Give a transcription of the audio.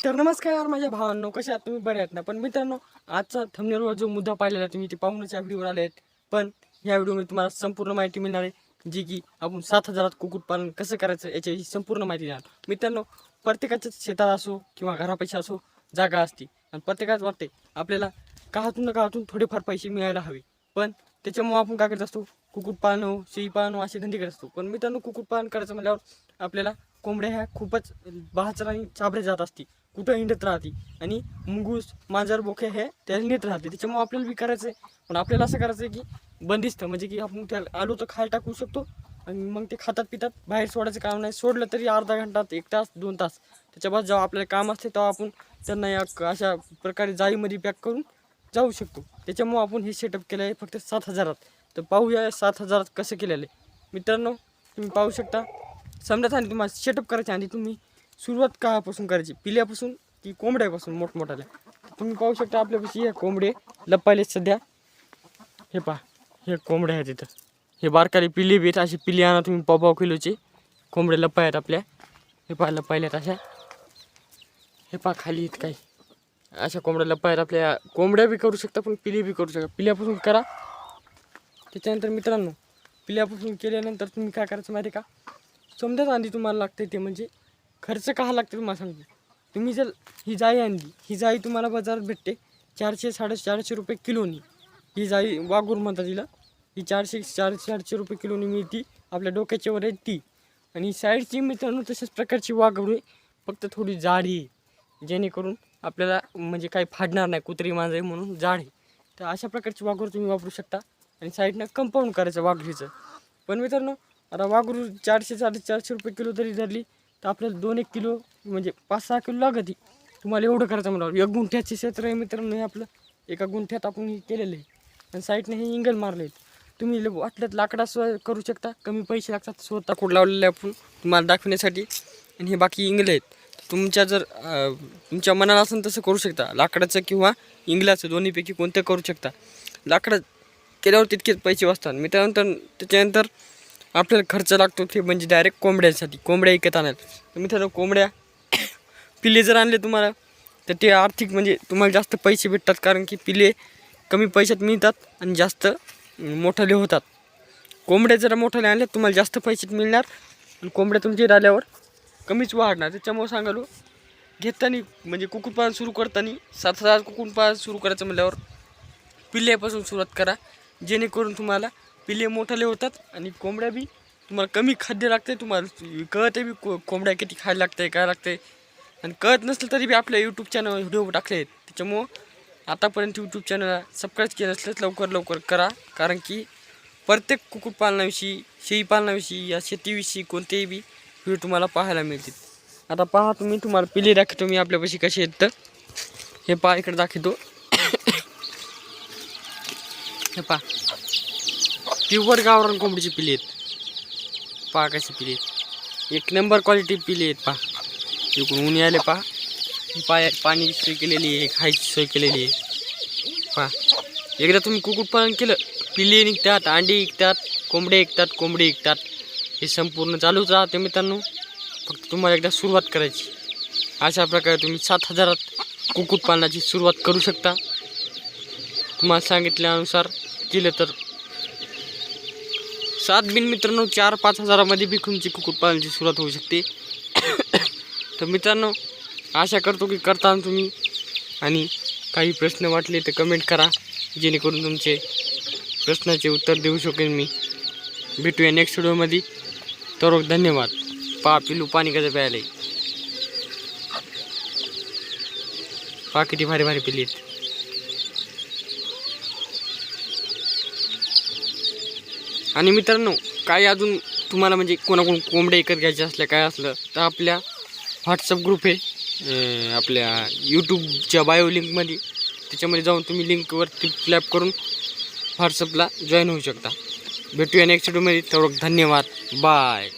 तर नमस्कार माझ्या भावांनो कशा आहात? तुम्ही बरे आहेत ना? पण मित्रांनो आजचा थमनेरवर जो मुद्दा पाहिलेला आहे, तुम्ही ते पाहूनच या व्हिडिओवर आले आहेत पण या व्हिडिओमध्ये तुम्हाला संपूर्ण माहिती मिळणार आहे जी की आपण सात हजारात कुक्कुटपालन कसं करायचं याची संपूर्ण माहिती देणार. मित्रांनो प्रत्येकाच्याच शेतात असो किंवा घरापाशी असो जागा असते. आणि प्रत्येकाच वाटते आपल्याला काहातून ना काहातून थोडेफार पैसे मिळायला हवे. पण त्याच्यामुळे आपण काय करत असतो कुक्कुटपालन हो शेळीपालन हो असे धंदे करत असतो. पण मित्रांनो कुक्कुटपालन करायचं म्हटल्यावर आपल्याला कोंबड्या ह्या खूपच बहाचर आणि चाबरे जात असते कुठं हिंडत राहते आणि मुंगूस मांजर बोखे हे त्याला नेत राहते. त्याच्यामुळे आपल्याला बी करायचं आहे. पण आपल्याला असं करायचं आहे की बंदिस्त म्हणजे की आपण त्याला आलो तर खायला टाकू शकतो आणि मग ते खातात पितात बाहेर सोडायचं काम नाही. सोडलं तरी अर्धा घंटा एक तास दोन तास. त्याच्या बाद जेव्हा आपल्याला काम असते तेव्हा आपण त्यांना या अशा प्रकारे जाळीमध्ये पॅक करून जाऊ शकतो. त्याच्यामुळं आपण हे सेटअप केलं आहे फक्त सात हजारात. तर पाहूया या सात हजारात कसं केलेलं आहे. मित्रांनो तुम्ही पाहू शकता. समजा आणि तुम्हाला सेटअप करायच्या आणि तुम्ही सुरुवात कापासून करायची. पिल्यापासून की कोंबड्यापासून मोठमोठ्याला तुम्ही पाहू शकता आपल्यापाशी हे कोंबडे लपायले सध्या. हे पहा हे कोंबड्या आहेत तिथं हे बारकाले पिली बीत असे पिली आणा तुम्ही पाव पाव किलोचे. कोंबडे लप्पा आहेत आपल्या. हे पहा लपायल्यात अशा. हे पहा खाली आहेत काही. अशा कोंबड्या लपायत आपल्या. कोंबड्या बी करू शकता पण पिली बी करू शकता. पिल्यापासून करा. त्याच्यानंतर मित्रांनो पिल्यापासून केल्यानंतर तुम्ही काय करायचं माहिती आहे का? समजाच आधी तुम्हाला लागते ते म्हणजे खर्च का लागते तुम्हाला सांगतो. तुम्ही जर ही जाई आणली ही जाई तुम्हाला बाजारात भेटते. चारशे साडेचारशे रुपये किलोनी. ही जाई वाघूर म्हणतात तिला ही चारशे चारशे चारशे रुपये किलोनी मिळती. आपल्या डोक्याच्या वर आहे ती आणि साईडची मित्रांनो तशाच प्रकारची वाघरू आहे. फक्त थोडी जाडी आहे. जेणेकरून आपल्याला म्हणजे काही फाडणार नाही कुत्री मांजरे म्हणून जाड आहे. तर अशा प्रकारची वाघरू तुम्ही वापरू शकता. आणि साईडनं कंपाऊंड करायचं वाघरीचं पण मित्रांनो आता वाघरू चारशे साडेचारशे रुपये किलो तरी धरली तर आपल्याला दोन एक किलो म्हणजे पाच सहा किलो लागत तुम्हाला एवढं करायचं म्हणावं. एक गुंठ्याचे क्षेत्र आहे मित्रांनो हे आपलं एका गुंठ्यात आपण हे केलेलं आहे. आणि साईडने हे इंगल मारले आहेत. तुम्ही ल- वाटल्यात लाकडासुद्धा करू शकता कमी पैसे लागतात. स्वतः कुठं लावलेले आपण तुम्हाला दाखवण्यासाठी. आणि हे बाकी इंगल आहेत. तुमच्या जर तुमच्या मनाला असेल तसं करू शकता. लाकडाचं किंवा इंगलाचं दोन्हीपैकी कोणतं करू शकता. लाकडं केल्यावर तितकेच पैसे वाचतात. मित्रानंतर त्याच्यानंतर आपल्याला खर्च लागतो ते म्हणजे डायरेक्ट कोंबड्यांसाठी. कोंबड्या विकत आणायला. तुम्ही मित्रांनो कोंबड्या पिल्ले जर आणले तुम्हाला तर ते आर्थिक म्हणजे तुम्हाला जास्त पैसे भेटतात. कारण की पिल्ले कमी पैशात मिळतात आणि जास्त मोठाले होतात. कोंबड्या जरा मोठाले आणले तुम्हाला जास्त पैशात मिळणार. आणि कोंबड्या तुमच्या आल्यावर कमीच वाढणार. त्याच्यामुळे सांगालो घेताना म्हणजे कुक्कुटपालन सुरू करताना सात हजार कुक्कुटपालन सुरू करायचं म्हटल्यावर पिल्ल्यापासून सुरुवात करा. जेणेकरून तुम्हाला पिले मोठाले होतात आणि कोंबड्या बी. तुम्हाला कमी खाद्य लागते तुम्हाला कळते बी को कोंबड्या किती खायला लागते काय लागते आणि कळत नसलं तरी बी आपल्या यूट्यूब चॅनल व्हिडिओ टाकले. आहेत त्याच्यामुळं आतापर्यंत यूट्यूब चॅनलला सबस्क्राईब केलं असल्यास लवकर लवकर करा. कारण की प्रत्येक कुक्कुटपालनाविषयी शेळीपालनाविषयी या शेतीविषयी कोणतेही बी व्हिडिओ तुम्हाला पाहायला मिळतील. आता पहा तुम्ही तुम्हाला पिले दाखवतो मी आपल्यापाशी कसे आहेत तर. हे पहा इकडे दाखवतो. हे पहा. प्युअर गावरान कोंबडीची पिली आहेत. पहा कशी पिली आहेत. एक नंबर क्वालिटी पिली आहेत पहा. इकडून ऊन यायले पहा. पाय पाणी सोय केलेली आहे खायची सोय केलेली आहे. पहा. एकदा तुम्ही कुक्कुटपालन केलं पिल्ले निघतात अंडी विकतात कोंबडे विकतात कोंबडे विकतात. हे संपूर्ण चालूच राहते मित्रांनो. फक्त तुम्हाला एकदा सुरुवात करायची. अशा प्रकारे तुम्ही सात हजारात कुक्कुटपालनाची सुरुवात करू शकता. तुम्हाला सांगितल्यानुसार केलं तर सात बिन मित्रांनो चार पाच हजारामध्ये बी तुमची कुक्कुटपालनाची सुरुवात होऊ शकते. तर मित्रांनो आशा करतो की करताना तुम्ही. आणि काही प्रश्न वाटले तर कमेंट करा. जेणेकरून तुमचे प्रश्नाचे उत्तर देऊ शकेन मी. भेटूया नेक्स्ट व्हिडिओमध्ये. तर धन्यवाद. पा पिलू पाणी कसं प्यायला पा किती भारी भारी पिली आणि मित्रांनो काय अजून तुम्हाला म्हणजे कोणाकोण कोंबड्या एकत घ्यायचे असल्या काय असलं तर आपल्या व्हॉट्सअप ग्रुप आहे. आपल्या यूट्यूबच्या बायो लिंकमध्ये त्याच्यामध्ये जाऊन तुम्ही लिंकवरती फ्लॅप करून व्हॉट्सअपला जॉईन होऊ शकता. भेटूया नेक्स्ट व्हिडिओमध्ये तेवढं धन्यवाद. बाय